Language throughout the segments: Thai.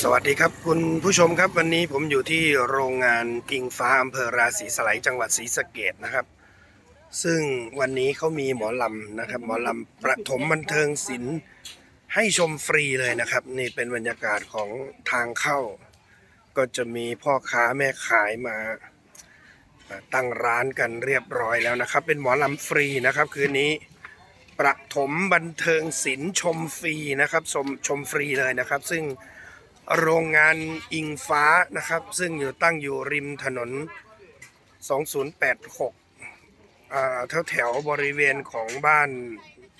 สวัสดีครับคุณผู้ชมครับวันนี้ผมอยู่ที่โรงงานกิงฟ้าอำเภอราศีสไลยจังหวัดศรีสะเกดนะครับ ซึ่งวันนี้เขามีหมอลำนะครับ หมอลำประถมบันเทิงศิลป์ให้ชมฟรีเลยนะครับ นี่เป็นบรรยากาศของทางเข้า ก็จะมีพ่อค้าแม่ขายมาอ่าตั้งร้านกันเรียบร้อยแล้วนะครับ เป็นหมอลำฟรีนะครับ คืนนี้ประถมบันเทิงศิลป์ชมฟรีนะครับชมชมฟรีเลยนะครับ ซึ่ง โรงงานอิงฟ้านะครับ ซึ่งอยู่ตั้งอยู่ริมถนน 2086อ่าแถวแถวๆบริเวณของบ้าน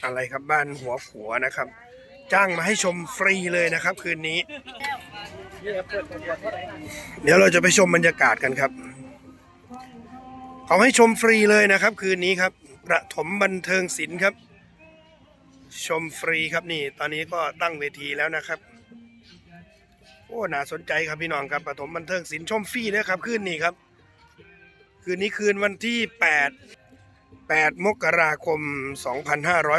อะไรครับบ้านหัวขัวนะครับ จ้างมาให้ชมฟรีเลยนะครับ คืนนี้ เดี๋ยวเราจะไปชมบรรยากาศกันครับเขาให้ชมฟรีเลยนะครับ คืนนี้ครับประถมบันเทิงศิลป์ครับ ชมฟรีครับนี่ ตอนนี้ก็ตั้งเวทีแล้วนะครับ อ้น่าสนใจครับพี่น้องครับประถมบันเทิงศิลป์ชมฟรีนะครับคืนนี้ครับ คืนนี้คืนวันที่ 8 8 มกราคม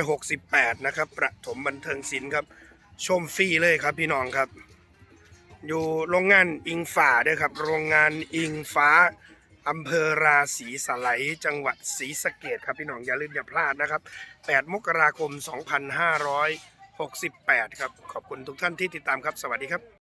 2568 นะครับประถมบันเทิงศิลป์ครับ ชมฟรีเลยครับพี่น้องครับ อยู่โรงงานอิงฟ้าด้วยครับ โรงงานอิงฟ้าอำเภอราศีสไลจังหวัดศรีสะเกดครับพี่น้องอย่าลืมอย่าพลาดนะครับ 8 มกราคม 2568 ครับ ขอบคุณทุกท่านที่ติดตามครับ สวัสดีครับ